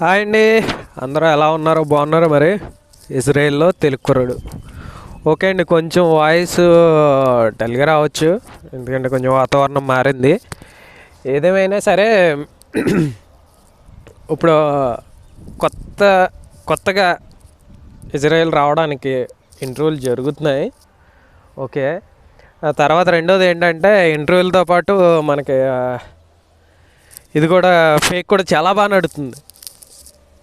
Hi అండి. అందరూ ఎలా ఉన్నారో? బాగున్నారో మరి? ఇజ్రాయెల్లో తెలుగుకుర్రుడు ఓకే అండి కొంచెం వాయిస్ డల్గా రావచ్చు. ఎందుకంటే కొంచెం వాతావరణం మారింది. ఏదేమైనా సరే ఇప్పుడు కొత్త కొత్తగా ఇజ్రాయెల్ రావడానికి ఇంటర్వ్యూలు జరుగుతున్నాయి. ఓకే. తర్వాత రెండోది ఏంటంటే ఇంటర్వ్యూలతో పాటు మనకి ఇది కూడా ఫేక్ కూడా చాలా బాగా నడుతుంది.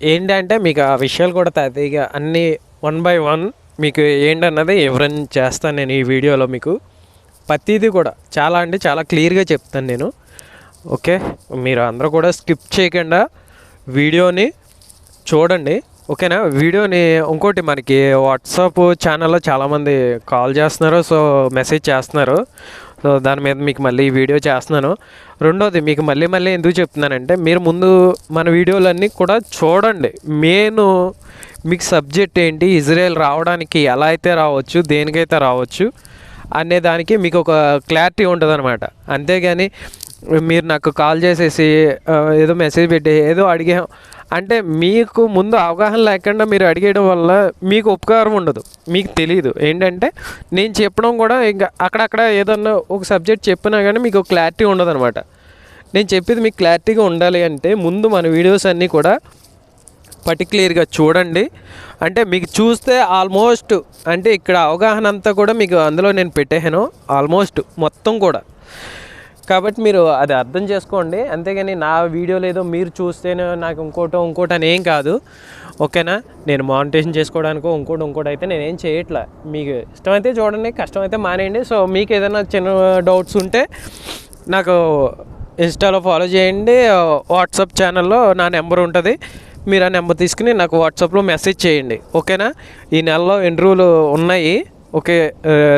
ఏంటంటే మీకు ఆ విషయాలు కూడా తాతీగా అన్నీ వన్ బై వన్ మీకు ఏంటన్నది ఎవరైనా చేస్తాను నేను ఈ వీడియోలో మీకు. ప్రతిదీ కూడా చాలా అంటే చాలా క్లియర్గా చెప్తాను నేను. ఓకే? మీరు అందరూ కూడా స్కిప్ చేయకుండా వీడియోని చూడండి. ఓకేనా? వీడియోని ఇంకోటి మనకి వాట్సాప్ ఛానల్లో చాలామంది కాల్ చేస్తున్నారు సో మెసేజ్ చేస్తున్నారు. సో దాని మీద మీకు మళ్ళీ ఈ వీడియో చేస్తున్నాను. రెండోది మీకు మళ్ళీ మళ్ళీ ఎందుకు చెప్తున్నానంటే మీరు ముందు మన వీడియోలన్నీ కూడా చూడండి. మెయిన్ మీకు సబ్జెక్ట్ ఏంటి ఇజ్రాయెల్ రావడానికి ఎలా అయితే రావచ్చు దేనికైతే రావచ్చు అనే దానికి మీకు ఒక క్లారిటీ ఉంటుంది అనమాట అంతేగాని మీరు నాకు కాల్ చేసేసి ఏదో మెసేజ్ పెట్టి ఏదో అడిగాం అంటే మీకు ముందు అవగాహన లేకుండా మీరు అడిగేయడం వల్ల మీకు ఉపకారం ఉండదు. మీకు తెలియదు ఏంటంటే నేను చెప్పడం కూడా ఇంకా అక్కడక్కడ ఏదన్నా ఒక సబ్జెక్ట్ చెప్పినా కానీ మీకు క్లారిటీ ఉండదు అనమాట నేను చెప్పేది మీకు క్లారిటీగా ఉండాలి అంటే ముందు మన వీడియోస్ అన్నీ కూడా పర్టిక్యులర్గా చూడండి. అంటే మీకు చూస్తే ఆల్మోస్ట్ అంటే ఇక్కడ అవగాహన అంతా కూడా మీకు అందులో నేను పెట్టేసాను ఆల్మోస్ట్ మొత్తం కూడా. కాబట్టి మీరు అది అర్థం చేసుకోండి. అంతేగాని నా వీడియోలో ఏదో మీరు చూస్తేనే నాకు ఇంకోటో ఇంకోటి అని ఏం కాదు. ఓకేనా? నేను మానిటేషన్ చేసుకోవడానికో ఇంకోటి ఇంకోటి అయితే నేనేం చేయట్లా. మీకు ఇష్టమైతే చూడండి కష్టమైతే మానేయండి. సో మీకు ఏదైనా చిన్న డౌట్స్ ఉంటే నాకు ఇన్స్టాలో ఫాలో చేయండి. వాట్సాప్ ఛానల్లో నా నెంబర్ ఉంటుంది. మీరు ఆ నెంబర్ తీసుకుని నాకు వాట్సాప్లో మెసేజ్ చేయండి. ఓకేనా? ఈ నెలలో ఇంటర్వ్యూలు ఉన్నాయి? ఓకే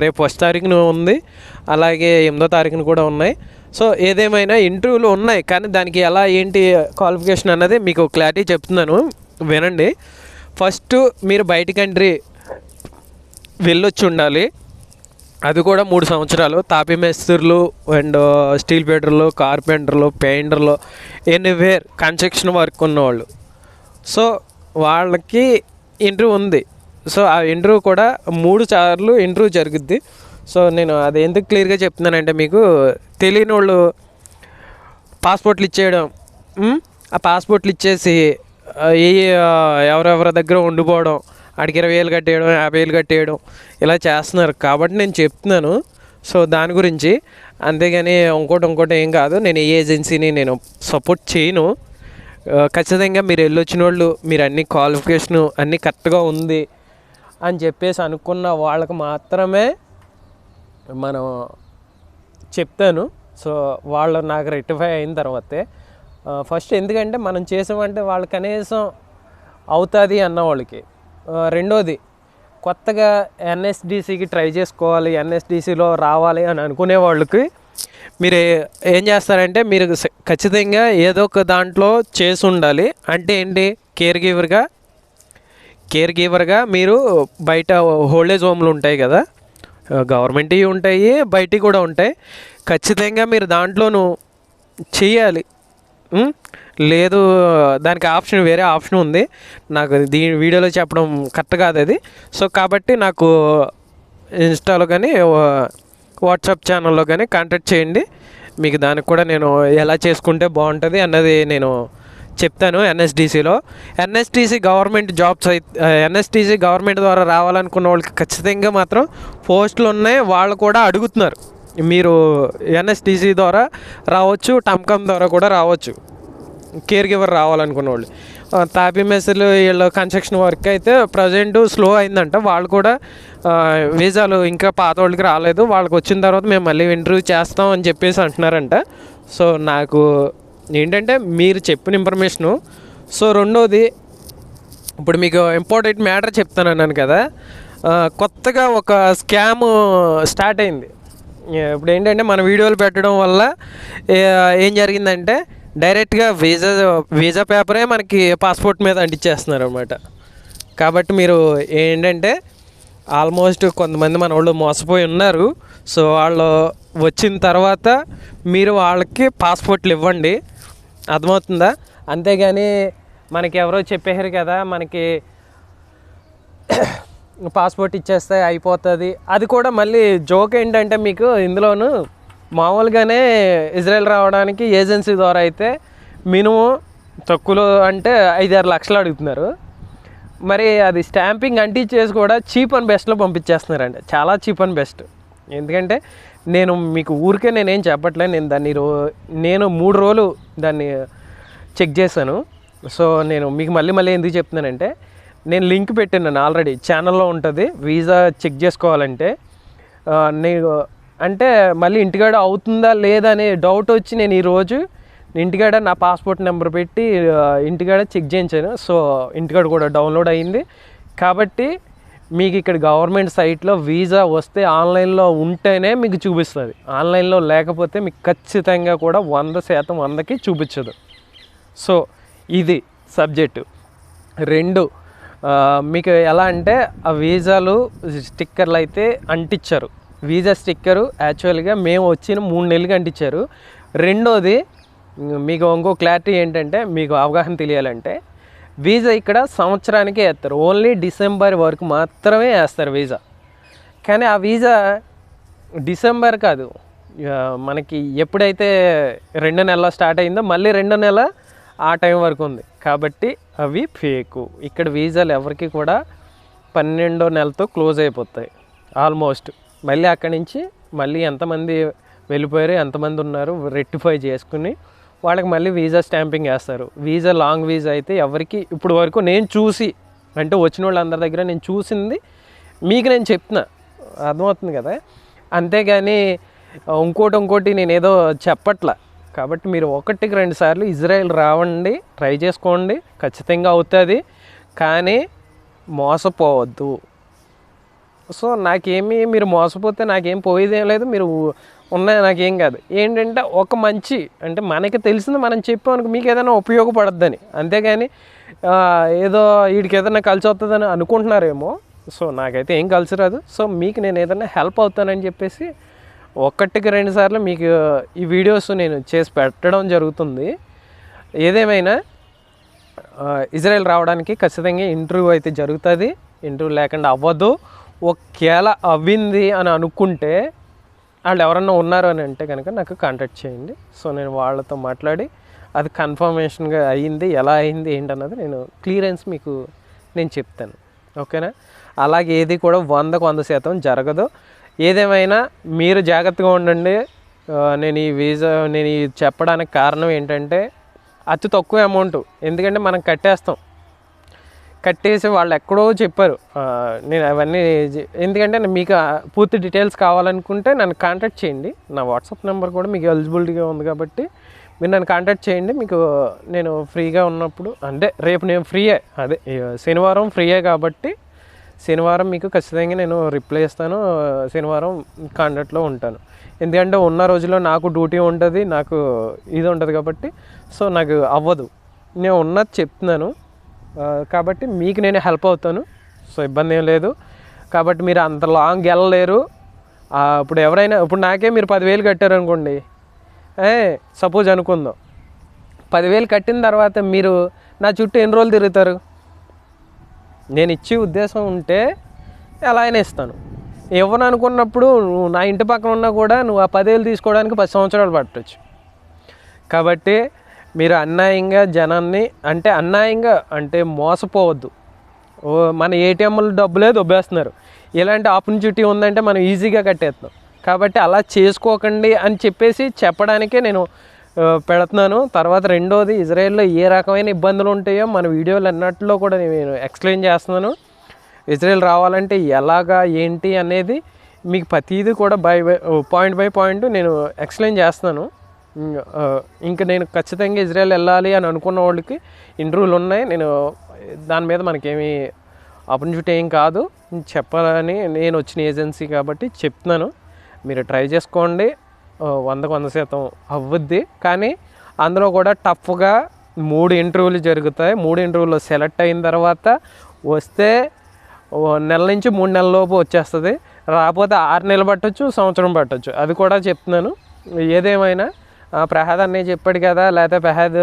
రేపు ఫస్ట్ తారీఖున ఉంది. అలాగే ఎనిమిదో తారీఖున కూడా ఉన్నాయి. సో ఏదేమైనా ఇంటర్వ్యూలు ఉన్నాయి కానీ దానికి ఎలా ఏంటి క్వాలిఫికేషన్ అన్నది మీకు క్లారిటీ చెప్తున్నాను. వినండి. ఫస్ట్ మీరు బయట కంట్రీ వెళ్ళొచ్చి ఉండాలి. అది కూడా మూడు సంవత్సరాలు. తాపీ మేస్త్రులు అండ్ స్టీల్ పెయింటర్లు కార్పెంటర్లు పెయింటర్లు ఎనీవేర్ కన్స్ట్రక్షన్ వర్క్ ఉన్నవాళ్ళు. సో వాళ్ళకి ఇంటర్వ్యూ ఉంది. సో ఆ ఇంటర్వ్యూ కూడా మూడు సార్లు ఇంటర్వ్యూ జరుగుద్ది. సో నేను అది ఎందుకు క్లియర్గా చెప్తున్నానంటే మీకు తెలియని వాళ్ళు పాస్పోర్ట్లు ఇచ్చేయడం ఆ పాస్పోర్ట్లు ఇచ్చేసి ఏ ఎవరెవరి దగ్గర ఉండిపోవడం ఆడికి ఇరవై వేలు కట్టేయడం యాభై వేలు కట్టేయడం ఇలా చేస్తున్నారు. కాబట్టి నేను చెప్తున్నాను. సో దాని గురించి అంతేగాని ఇంకోటి ఇంకోటి ఏం కాదు. నేను ఏ ఏజెన్సీని నేను సపోర్ట్ చేయను. ఖచ్చితంగా మీరు వెళ్ళొచ్చిన వాళ్ళు మీరు అన్ని క్వాలిఫికేషను అన్నీ కరెక్ట్గా ఉంది అని చెప్పేసి అనుకున్న వాళ్ళకు మాత్రమే మనం చెప్తాను. సో వాళ్ళు నాకు రెక్టిఫై అయిన తర్వాతే ఫస్ట్ ఎందుకంటే మనం చేసామంటే వాళ్ళు కనీసం అవుతుంది అన్న వాళ్ళకి. రెండోది కొత్తగా ఎన్ఎస్డిసికి ట్రై చేసుకోవాలి ఎన్ఎస్డిసిలో రావాలి అని అనుకునే వాళ్ళకి మీరు ఏం చేస్తారంటే మీరు ఖచ్చితంగా ఏదో ఒక దాంట్లో చేసి ఉండాలి. అంటే ఏంటి? కేర్ గివర్గా కేర్ గివర్గా మీరు బయట హోల్డేజ్ హోమ్లు ఉంటాయి కదా గవర్నమెంట్వి ఉంటాయి బయటివి కూడా ఉంటాయి. ఖచ్చితంగా మీరు దాంట్లోనూ చేయాలి. లేదు దానికి ఆప్షన్ వేరే ఆప్షన్ ఉంది. నాకు దీని వీడియోలో చెప్పడం కరెక్ట్ కాదు అది. సో కాబట్టి నాకు ఇన్స్టాలో కానీ వాట్సాప్ ఛానల్లో కానీ కాంటాక్ట్ చేయండి. మీకు దానికి కూడా నేను ఎలా చేసుకుంటే బాగుంటుంది అన్నది నేను చెప్తాను ఎన్ఎస్డిసిలో. ఎన్ఎస్డిసి గవర్నమెంట్ జాబ్స్ అయితే ఎన్ఎస్డిసి గవర్నమెంట్ ద్వారా రావాలనుకున్న వాళ్ళకి ఖచ్చితంగా మాత్రం పోస్టులు ఉన్నాయి. వాళ్ళు కూడా అడుగుతున్నారు. మీరు ఎన్ఎస్డిసి ద్వారా రావచ్చు టమ్కమ్ ద్వారా కూడా రావచ్చు. కేర్ గివర్ రావాలనుకున్న వాళ్ళు. ఆ, తాపీ మెస్సులు వీళ్ళు కన్స్ట్రక్షన్ వర్క్ అయితే ప్రజెంట్ స్లో అయిందంట. వాళ్ళు కూడా వీసాలు ఇంకా పాత వాళ్ళకి రాలేదు. వాళ్ళకి వచ్చిన తర్వాత మేము మళ్ళీ ఇంటర్వ్యూ చేస్తాం అని చెప్పేసి అంటున్నారంట. సో నాకు ఏంటంటే మీరు చెప్పిన ఇన్ఫర్మేషను సో రెండోది ఇప్పుడు మీకు ఇంపార్టెంట్ మ్యాటర్ చెప్తాను అన్నాను కదా. కొత్తగా ఒక స్కామ్ స్టార్ట్ అయింది. ఇప్పుడు ఏంటంటే మన వీడియోలు పెట్టడం వల్ల ఏం జరిగిందంటే డైరెక్ట్గా వీజా వీజా పేపరే మనకి పాస్పోర్ట్ మీద అంటించేస్తున్నారు అనమాట కాబట్టి మీరు ఏంటంటే ఆల్మోస్ట్ కొంతమంది మన వాళ్ళు మోసపోయి ఉన్నారు. సో వాళ్ళు వచ్చిన తర్వాత మీరు వాళ్ళకి పాస్పోర్ట్లు ఇవ్వండి. అర్థమవుతుందా? అంతేగాని మనకి ఎవరో చెప్పారు కదా మనకి పాస్పోర్ట్ ఇచ్చేస్తే అయిపోతుంది. అది కూడా మళ్ళీ జోక్ ఏంటంటే మీకు ఇందులోను మామూలుగానే ఇజ్రాయెల్ రావడానికి ఏజెన్సీ ద్వారా అయితే మినిమం తక్కువలో అంటే ఐదారు లక్షలు అడుగుతున్నారు. మరి అది స్టాంపింగ్ అంటించేసి కూడా చీప్ అండ్ బెస్ట్లో పంపించేస్తున్నారండి. చాలా చీప్ అండ్ బెస్ట్. ఎందుకంటే నేను మీకు ఊరికే నేనేం చెప్పట్లేదు. నేను దాన్ని రో నేను మూడు రోజులు దాన్ని చెక్ చేశాను. సో నేను మీకు మళ్ళీ మళ్ళీ ఎందుకు చెప్తున్నానంటే నేను లింక్ పెట్టినాను ఆల్రెడీ. ఛానల్లో ఉంటుంది. వీసా చెక్ చేసుకోవాలంటే నేను అంటే మళ్ళీ ఇంటికాడ అవుతుందా లేదా అనే డౌట్ వచ్చి నేను ఈరోజు ఇంటికాడ నా పాస్పోర్ట్ నెంబర్ పెట్టి ఇంటికాడ చెక్ చేయించాను. సో ఇంటికాడ కూడా డౌన్లోడ్ అయింది. కాబట్టి మీకు ఇక్కడ గవర్నమెంట్ సైట్లో వీసా వస్తే ఆన్లైన్లో ఉంటేనే మీకు చూపిస్తుంది. ఆన్లైన్లో లేకపోతే మీకు ఖచ్చితంగా కూడా వంద శాతం వందకి చూపించదు. సో ఇది సబ్జెక్టు. రెండు మీకు ఎలా అంటే ఆ వీసాలు స్టిక్కర్లు అయితే అంటించారు. వీసా స్టిక్కరు యాక్చువల్గా మేము వచ్చిన మూడు నెలలుగా అంటించారు. రెండోది మీకు ఇంకో క్లారిటీ ఏంటంటే మీకు అవగాహన తెలియాలంటే వీసా ఇక్కడ సంవత్సరానికే వేస్తారు. ఓన్లీ డిసెంబర్ వరకు మాత్రమే వేస్తారు వీసా. కానీ ఆ వీసా డిసెంబర్ కాదు. మనకి ఎప్పుడైతే రెండు నెలల స్టార్ట్ అయిందో మళ్ళీ రెండు నెల ఆ టైం వరకు ఉంది. కాబట్టి అవి ఫేకు ఇక్కడ వీసాలు ఎవరికి కూడా పన్నెండో నెలతో క్లోజ్ అయిపోతాయి. ఆల్మోస్ట్ మళ్ళీ అక్కడి నుంచి మళ్ళీ ఎంతమంది వెళ్ళిపోయారు ఎంతమంది ఉన్నారు రెక్టిఫై చేసుకుని వాళ్ళకి మళ్ళీ వీసా స్టాంపింగ్ వేస్తారు. వీసా లాంగ్ వీసా అయితే ఎవరికి ఇప్పుడు వరకు నేను చూసి అంటే వచ్చిన వాళ్ళందరి దగ్గర నేను చూసింది మీకు నేను చెప్తున్నా. అర్థమవుతుంది కదా? అంతేగాని ఇంకోటి ఇంకోటి నేను ఏదో చెప్పట్లా. కాబట్టి మీరు ఒకటికి రెండు సార్లు ఇజ్రాయెల్ రావండి ట్రై చేసుకోండి ఖచ్చితంగా అవుతుంది. కానీ మోసపోవద్దు. సో నాకేమీ మీరు మోసపోతే నాకేం పోయేదేం లేదు. మీరు ఉన్నాయి? నాకేం కాదు. ఏంటంటే ఒక మంచి అంటే మనకి తెలిసింది మనం చెప్పామనుకో మీకు ఏదైనా ఉపయోగపడద్దని. అంతేగాని ఏదో వీడికి ఏదైనా కలిసి వస్తుందని అనుకుంటున్నారేమో. సో నాకైతే ఏం కలిసి రాదు. సో మీకు నేను ఏదైనా హెల్ప్ అవుతానని చెప్పేసి ఒక్కటికి రెండు సార్లు మీకు ఈ వీడియోస్ నేను చేసి పెట్టడం జరుగుతుంది. ఏదేమైనా ఇజ్రాయెల్ రావడానికి ఖచ్చితంగా ఇంటర్వ్యూ అయితే జరుగుతుంది. ఇంటర్వ్యూ లేకుండా అవ్వదు. ఒకవేళ అవ్వింది అని అనుకుంటే వాళ్ళు ఎవరన్నా ఉన్నారు అని అంటే కనుక నాకు కాంటాక్ట్ చేయండి. సో నేను వాళ్ళతో మాట్లాడి అది కన్ఫర్మేషన్గా అయ్యింది ఎలా అయింది ఏంటన్నది నేను క్లియరెన్స్ మీకు నేను చెప్తాను. ఓకేనా? అలాగే ఏది కూడా వందకు వంద శాతం జరగదు. ఏదేమైనా మీరు జాగ్రత్తగా ఉండండి. నేను ఈ వీసా నేను ఈ చెప్పడానికి కారణం ఏంటంటే అతి తక్కువ అమౌంట్ ఎందుకంటే మనం కట్టేస్తాం. కట్టేసి వాళ్ళు ఎక్కడో చెప్పారు. నేను అవన్నీ ఎందుకంటే మీకు పూర్తి డీటెయిల్స్ కావాలనుకుంటే నన్ను కాంటాక్ట్ చేయండి. నా వాట్సాప్ నెంబర్ కూడా మీకు ఎలిజిబిలిటీగా ఉంది కాబట్టి మీరు నన్ను కాంటాక్ట్ చేయండి. మీకు నేను ఫ్రీగా ఉన్నప్పుడు అంటే రేపు నేను ఫ్రీయే అదే శనివారం ఫ్రీయే కాబట్టి శనివారం మీకు ఖచ్చితంగా నేను రిప్లై ఇస్తాను శనివారం కాంటాక్ట్లో ఉంటాను. ఎందుకంటే ఉన్న రోజుల్లో నాకు డ్యూటీ ఉంటుంది నాకు ఇది ఉంటుంది కాబట్టి సో నాకు అవ్వదు. నేను ఉన్నది చెప్తున్నాను. కాబట్టి మీకు నేను హెల్ప్ అవుతాను. సో ఇబ్బంది ఏం లేదు. కాబట్టి మీరు అంత లాంగ్ వెళ్ళలేరు. ఇప్పుడు ఎవరైనా ఇప్పుడు నాకే మీరు పదివేలు కట్టారు అనుకోండి ఏ సపోజ్ అనుకుందాం. పదివేలు కట్టిన తర్వాత మీరు నా చుట్టూ ఎన్ని రోజులు తిరుగుతారు? నేను ఇచ్చే ఉద్దేశం ఉంటే ఎలా అయినా ఇస్తాను. ఇవ్వను అనుకున్నప్పుడు నువ్వు నా ఇంటి పక్కన ఉన్నా కూడా నువ్వు ఆ పదివేలు తీసుకోవడానికి పది సంవత్సరాలు పట్టవచ్చు కాబట్టి మీరు అన్యాయంగా జనాన్ని అంటే అన్యాయంగా అంటే మోసపోవద్దు. ఓ మన ఏటీఎంలు డబ్బులే దొబ్బేస్తున్నారు. ఇలాంటి ఆపర్చునిటీ ఉందంటే మనం ఈజీగా కట్టేస్తాం. కాబట్టి అలా చేసుకోకండి అని చెప్పేసి చెప్పడానికే నేను పెడుతున్నాను. తర్వాత రెండోది ఇజ్రాయెల్లో ఏ రకమైన ఇబ్బందులు ఉంటాయో మన వీడియోలు అన్నట్లో కూడా నేను ఎక్స్ప్లెయిన్ చేస్తున్నాను. ఇజ్రాయెల్ రావాలంటే ఎలాగా ఏంటి అనేది మీకు ప్రతిదీ కూడా by by point by point నేను ఎక్స్ప్లెయిన్ చేస్తున్నాను. ఇంకా నేను ఖచ్చితంగా ఇజ్రాయెల్ వెళ్ళాలి అని అనుకున్న వాళ్ళకి ఇంటర్వ్యూలు ఉన్నాయి. నేను దాని మీద మనకేమీ ఆపర్చునిటీ ఏం కాదు. చెప్పాలని నేను వచ్చిన ఏజెన్సీ కాబట్టి చెప్తున్నాను. మీరు ట్రై చేసుకోండి. వందకు వంద శాతం అవ్వద్ది. కానీ అందులో కూడా టఫ్గా మూడు ఇంటర్వ్యూలు జరుగుతాయి. మూడు ఇంటర్వ్యూలో సెలెక్ట్ అయిన తర్వాత వస్తే నెల నుంచి మూడు నెలల లోపు వచ్చేస్తుంది. రాకపోతే ఆరు నెలలు పట్టచ్చు సంవత్సరం పట్టొచ్చు. అది కూడా చెప్తున్నాను. ఏదేమైనా ప్రహాద్ అన్నయ్య చెప్పాడు కదా లేకపోతే ప్రహాద్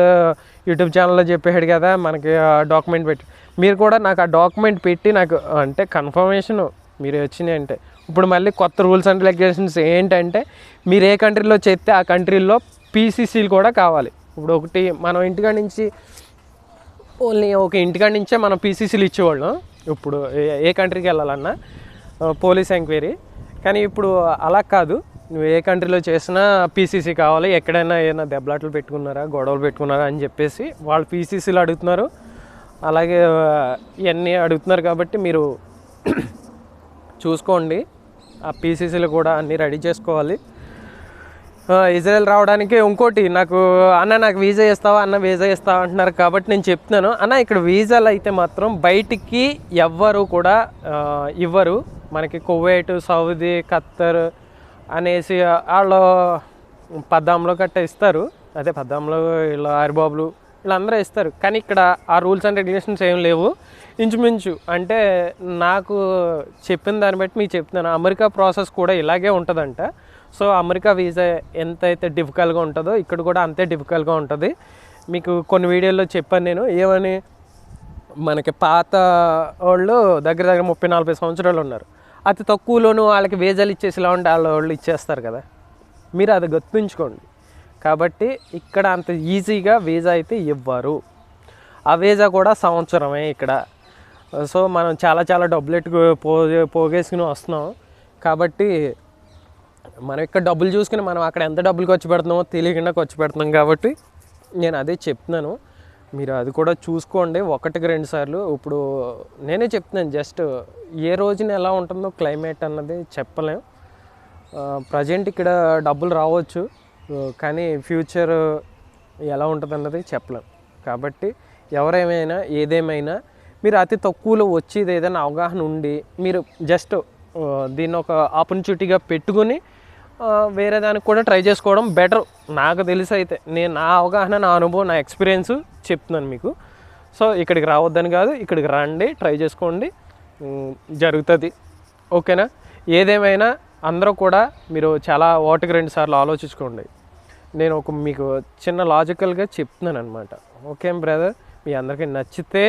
యూట్యూబ్ ఛానల్లో చెప్పాడు కదా మనకి డాక్యుమెంట్ పెట్టి. మీరు కూడా నాకు ఆ డాక్యుమెంట్ పెట్టి నాకు అంటే కన్ఫర్మేషన్ మీరు వచ్చినాయి అంటే. ఇప్పుడు మళ్ళీ కొత్త రూల్స్ అండ్ రెగ్యులేషన్స్ ఏంటంటే మీరు ఏ కంట్రీలో చేస్తే ఆ కంట్రీలో పీసీసీలు కూడా కావాలి. ఇప్పుడు ఒకటి మనం ఇంటికాడ నుంచి ఓన్లీ ఒక ఇంటికాడ నుంచే మనం పీసీసీలు ఇచ్చేవాళ్ళం. ఇప్పుడు ఏ- ఏ కంట్రీకి వెళ్ళాలన్నా పోలీస్ ఎంక్వైరీ కానీ ఇప్పుడు అలా కాదు. నువ్వు ఏ కంట్రీలో చేసినా పీసీసీ కావాలి ఎక్కడైనా ఏదైనా దెబ్బలాట్లు పెట్టుకున్నారా గొడవలు పెట్టుకున్నారా అని చెప్పేసి వాళ్ళు పీసీసీలు అడుగుతున్నారు. అలాగే ఇవన్నీ అడుగుతున్నారు కాబట్టి మీరు చూసుకోండి. ఆ పీసీసీలు కూడా అన్నీ రెడీ చేసుకోవాలి. ఇజ్రాయెల్ రావడానికి ఇంకోటి నాకు అన్న నాకు వీజా ఇస్తావా? అన్న వీజా ఇస్తావా? అంటున్నారు కాబట్టి నేను చెప్తున్నాను. అన్న ఇక్కడ వీజాలు అయితే మాత్రం బయటికి ఎవ్వరు కూడా ఇవ్వరు. మనకి కువైట్ సౌదీ ఖత్తర్ అనేసి వాళ్ళు పద్దాంలో గట్ట ఇస్తారు. అదే పద్దాంలో ఇలా ఆరిబాబులు వీళ్ళందరూ ఇస్తారు. కానీ ఇక్కడ ఆ రూల్స్ అండ్ రెగ్యులేషన్స్ ఏం లేవు. ఇంచుమించు అంటే నాకు చెప్పిన దాన్ని బట్టి మీకు చెప్తున్నాను. అమెరికా ప్రాసెస్ కూడా ఇలాగే ఉంటుందంట. సో అమెరికా వీసా ఎంత అయితే డిఫికల్ట్గా ఉంటుందో ఇక్కడ కూడా అంతే డిఫికల్ట్గా ఉంటుంది. మీకు కొన్ని వీడియోల్లో చెప్పాను నేను. ఏమని? మనకి పాత వాళ్ళు దగ్గర దగ్గర ముప్పై నలభై సంవత్సరాలు ఉన్నారు. అతి తక్కువలోనూ వాళ్ళకి వీజాలు ఇచ్చేసి ఉంటే వాళ్ళ వాళ్ళు ఇచ్చేస్తారు కదా. మీరు అది గుర్తుంచుకోండి. కాబట్టి ఇక్కడ అంత ఈజీగా వీజా అయితే ఇవ్వరు. ఆ వీజా కూడా సంవత్సరమే ఇక్కడ. సో మనం చాలా చాలా డబ్బులు పో పోగేసుకుని వస్తున్నాం. కాబట్టి మనం ఇక్కడ డబ్బులు చూసుకుని మనం అక్కడ ఎంత డబ్బులు ఖర్చు పెడుతున్నామో తెలియకుండా ఖర్చు పెడుతున్నాం కాబట్టి నేను అదే చెప్తున్నాను. మీరు అది కూడా చూసుకోండి. ఒకటికి రెండు సార్లు. ఇప్పుడు నేనే చెప్తున్నాను జస్ట్ ఏ రోజున ఎలా ఉంటుందో క్లైమేట్ అన్నది చెప్పలేం. ప్రజెంట్ ఇక్కడ డబ్బులు రావచ్చు కానీ ఫ్యూచర్ ఎలా ఉంటుంది అన్నది చెప్పలేం. కాబట్టి ఎవరేమైనా ఏదేమైనా మీరు అతి తక్కువలో వచ్చేది ఏదైనా అవగాహన ఉండి మీరు జస్ట్ దీన్ని ఒక ఆపర్చునిటీగా పెట్టుకుని వేరే దానికి కూడా ట్రై చేసుకోవడం బెటర్. నాకు తెలిసి అయితే నేను నా అవగాహన నా అనుభవం నా ఎక్స్పీరియన్స్ చెప్తున్నాను మీకు. సో ఇక్కడికి రావద్దని కాదు ఇక్కడికి రండి ట్రై చేసుకోండి. జరుగుతుంది. ఓకేనా? ఏదేమైనా అందరూ కూడా మీరు చాలా ఓటుకి రెండు సార్లు ఆలోచించుకోండి. నేను ఒక మీకు చిన్న లాజికల్గా చెప్తున్నాను అనమాట ఓకే బ్రదర్? మీ అందరికీ నచ్చితే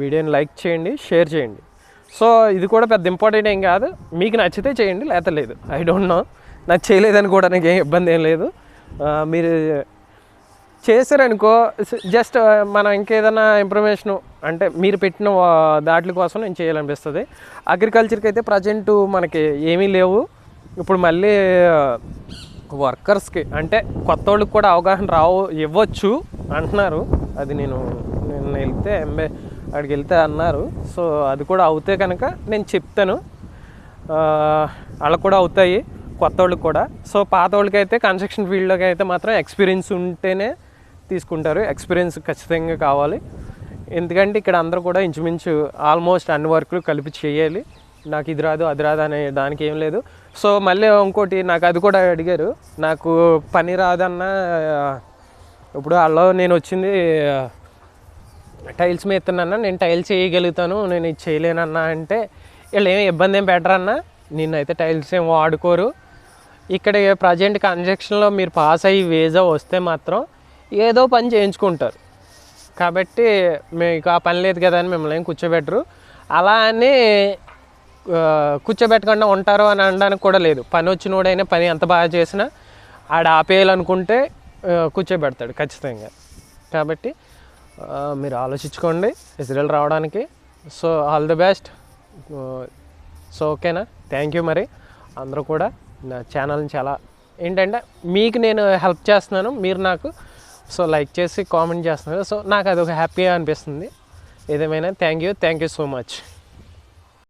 వీడియోని లైక్ చేయండి షేర్ చేయండి. సో ఇది కూడా పెద్ద ఇంపార్టెంట్ ఏం కాదు. మీకు నచ్చితే చేయండి లేకపోతే లేదు. I don't know. నాకు చేయలేదని కూడా నాకు ఏం ఇబ్బంది ఏం లేదు. మీరు చేశారనుకో జస్ట్ మనం ఇంకేదైనా ఇన్ఫర్మేషన్ అంటే మీరు పెట్టిన వా- దాట్ల కోసం నేను చేయాలనిపిస్తుంది. అగ్రికల్చర్కి అయితే ప్రజెంట్ మనకి ఏమీ లేవు. ఇప్పుడు మళ్ళీ వర్కర్స్కి అంటే కొత్త వాళ్ళకి కూడా అవగాహన రావు ఇవ్వచ్చు అంటున్నారు. అది నేను నేను వెళ్తే ఎంబే అక్కడికి వెళ్తే అన్నారు. సో అది కూడా అవుతే కనుక నేను చెప్తాను. అలా వాళ్ళకు కూడా అవుతాయి కొత్త వాళ్ళకి కూడా. సో పాత వాళ్ళకి అయితే కన్స్ట్రక్షన్ ఫీల్డ్లోకి అయితే మాత్రం ఎక్స్పీరియన్స్ ఉంటేనే తీసుకుంటారు. ఎక్స్పీరియన్స్ ఖచ్చితంగా కావాలి. ఎందుకంటే ఇక్కడ అందరూ కూడా ఇంచుమించు ఆల్మోస్ట్ అన్ని వర్క్లు కలిపి చేయాలి. నాకు ఇది రాదు అది రాదు అనే దానికి ఏం లేదు. సో మళ్ళీ ఇంకోటి నాకు అది కూడా అడిగారు. నాకు పని రాదన్న ఇప్పుడు అలా నేను వచ్చింది టైల్స్ మేస్తున్నానా నేను టైల్స్ చేయగలుగుతాను నేను ఇది చేయలేనన్నా అంటే వీళ్ళు ఏమి ఇబ్బంది ఏం పెట్టరన్నా నిన్నైతే టైల్స్ ఏం వాడుకోరు. ఇక్కడ ప్రజెంట్ కన్స్ట్రక్షన్లో మీరు పాస్ అయ్యి వీజా వస్తే మాత్రం ఏదో పని చేయించుకుంటారు. కాబట్టి మీకు ఆ పని లేదు కదా అని మిమ్మల్ని ఏం కూర్చోబెట్టరు. అలా అని కూర్చోబెట్టకుండా ఉంటారు అని అనడానికి కూడా లేదు. పని వచ్చినోడైనా పని ఎంత బాగా చేసినా ఆడ ఆపేయాలనుకుంటే కూర్చోబెడతాడు ఖచ్చితంగా. కాబట్టి మీరు ఆలోచించుకోండి ఇజ్రాయల్ రావడానికి. So all the best. So ఓకేనా? థ్యాంక్ యూ మరి. అందరూ కూడా నా ఛానల్ని చాలా ఏంటంటే మీకు నేను హెల్ప్ చేస్తున్నాను. మీరు నాకు సో లైక్ చేసి కామెంట్ చేస్తున్నారు. సో నాకు అది ఒక హ్యాపీగా అనిపిస్తుంది. ఏదేమైనా thank you. Thank you so much.